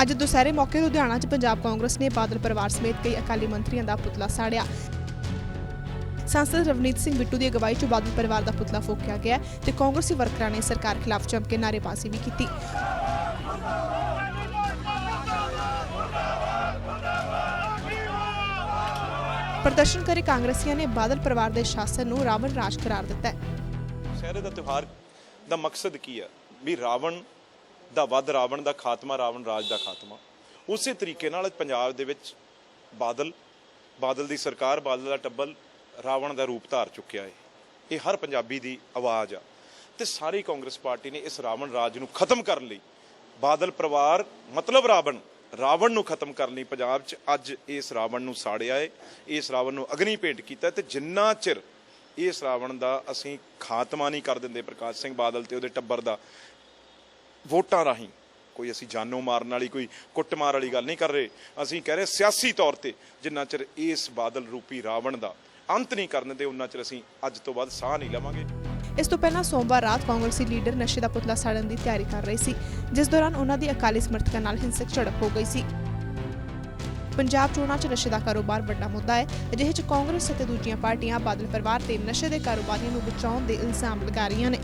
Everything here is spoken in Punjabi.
ਅੱਜ ਦੁਸਹਿਰੇ ਮੌਕੇ ਲੁਧਿਆਣਾ 'ਚ ਪੰਜਾਬ ਕਾਂਗਰਸ ਨੇ ਬਾਦਲ ਪਰਿਵਾਰ ਸਮੇਤ ਕਈ ਅਕਾਲੀ ਮੰਤਰੀਆਂ ਦਾ ਪੁਤਲਾ ਸਾੜਿਆ। ਸੰਸਦ ਰਵਨੀਤ ਸਿੰਘ ਬਿੱਟੂ ਦੀ ਅਗਵਾਈ 'ਚ ਬਾਦਲ ਪਰਿਵਾਰ ਦਾ ਪੁਤਲਾ ਫੂਕਿਆ ਗਿਆ ਤੇ ਕਾਂਗਰਸੀ ਵਰਕਰਾਂ ਨੇ ਸਰਕਾਰ ਖਿਲਾਫ ਜੰਮ ਕੇ ਨਾਅਰੇਬਾਜ਼ੀ ਵੀ ਕੀਤੀ। ਪ੍ਰਦਰਸ਼ਨਕਾਰੀ ਕਾਂਗਰਸੀਆਂ ਨੇ ਬਾਦਲ ਪਰਿਵਾਰ ਦੇ ਸ਼ਾਸਨ ਨੂੰ ਰਾਵਣ ਰਾਜ ਕਰਾਰ ਦਿੱਤਾ ਹੈ। ਦੁਸਹਿਰੇ ਦਾ ਤਿਉਹਾਰ ਦਾ ਮਕਸਦ ਕੀ ਹੈ ਵੀ ਰਾਵਣ ਦਾ ਵੱਧ ਰਾਵਣ ਦਾ ਖਾਤਮਾ, ਰਾਵਣ ਰਾਜ ਦਾ ਖਾਤਮਾ। ਉਸੇ ਤਰੀਕੇ ਨਾਲ ਪੰਜਾਬ ਦੇ ਵਿੱਚ ਬਾਦਲ ਬਾਦਲ ਦੀ ਸਰਕਾਰ, ਬਾਦਲ ਦਾ ਟੱਬਲ ਰਾਵਣ ਦਾ ਰੂਪ ਧਾਰ ਚੁੱਕਿਆ ਹੈ। ਇਹ ਹਰ ਪੰਜਾਬੀ ਦੀ ਆਵਾਜ਼ ਆ। ਤੇ ਸਾਰੀ ਕਾਂਗਰਸ ਪਾਰਟੀ ਨੇ ਇਸ ਰਾਵਣ ਰਾਜ ਨੂੰ ਖਤਮ ਕਰਨ ਲਈ ਬਾਦਲ ਪਰਿਵਾਰ, ਮਤਲਬ ਰਾਵਣ ਰਾਵਣ ਨੂੰ ਖਤਮ ਕਰਨ ਲਈ ਪੰਜਾਬ 'ਚ ਅੱਜ ਇਸ ਰਾਵਣ ਨੂੰ ਸਾੜਿਆ ਹੈ, ਇਸ ਰਾਵਣ ਨੂੰ ਅਗਨੀ ਭੇਟ ਕੀਤਾ ਹੈ ਤੇ ਜਿੰਨਾ ਚਿਰ ਇਸ ਰਾਵਣ ਦਾ ਅਸੀਂ ਖਾਤਮਾ ਨਹੀਂ ਕਰ ਦਿੰਦੇ ਪ੍ਰਕਾਸ਼ ਸਿੰਘ ਬਾਦਲ ਤੇ ਉਹਦੇ ਟੱਬਰ ਦਾ ਵੋਟਾਂ ਰਾਹੀਂ। ਕੋਈ ਅਸੀਂ ਜਾਨੋਂ ਮਾਰਨ ਵਾਲੀ, ਕੋਈ ਕੁੱਟਮਾਰ ਵਾਲੀ ਗੱਲ ਨਹੀਂ ਕਰ ਰਹੇ। ਅਸੀਂ ਕਹਿ ਰਹੇ ਸਿਆਸੀ ਤੌਰ ਤੇ ਜਿੰਨਾ ਚਿਰ ਇਸ ਬਾਦਲ ਰੂਪੀ ਰਾਵਣ ਦਾ ਅੰਤ ਨਹੀਂ ਕਰਨ ਦਿੰਦੇ ਉਹਨਾਂ ਚਿਰ ਅਸੀਂ ਅੱਜ ਤੋਂ ਬਾਅਦ ਸਾਹ ਨਹੀਂ ਲਵਾਂਗੇ। ਇਸ ਤੋਂ ਪਹਿਲਾਂ ਸੋਮਵਾਰ ਰਾਤ ਕਾਂਗਰਸੀ ਲੀਡਰ ਨਸ਼ੇ ਦਾ ਪੁਤਲਾ ਸਾੜਨ ਦੀ ਤਿਆਰੀ ਕਰ ਰਹੇ ਸੀ, ਜਿਸ ਦੌਰਾਨ ਉਹਨਾਂ ਦੀ ਅਕਾਲੀ ਸਮਰਥਕਾਂ ਨਾਲ ਹਿੰਸਕ ਝੜਪ ਹੋ ਗਈ ਸੀ। ਪੰਜਾਬ ਚੋਣਾਂ 'ਚ ਨਸ਼ੇ ਦਾ ਕਾਰੋਬਾਰ ਵੱਡਾ ਮੁੱਦਾ ਹੈ। ਅਜਿਹੇ 'ਚ ਕਾਂਗਰਸ ਅਤੇ ਦੂਜੀਆਂ ਪਾਰਟੀਆਂ ਬਾਦਲ ਪਰਿਵਾਰ ਤੇ ਨਸ਼ੇ ਦੇ ਕਾਰੋਬਾਰੀਆਂ ਨੂੰ ਬਚਾਉਣ ਦੇ ਇਲਜ਼ਾਮ ਲਗਾ ਰਹੀਆਂ ਨੇ।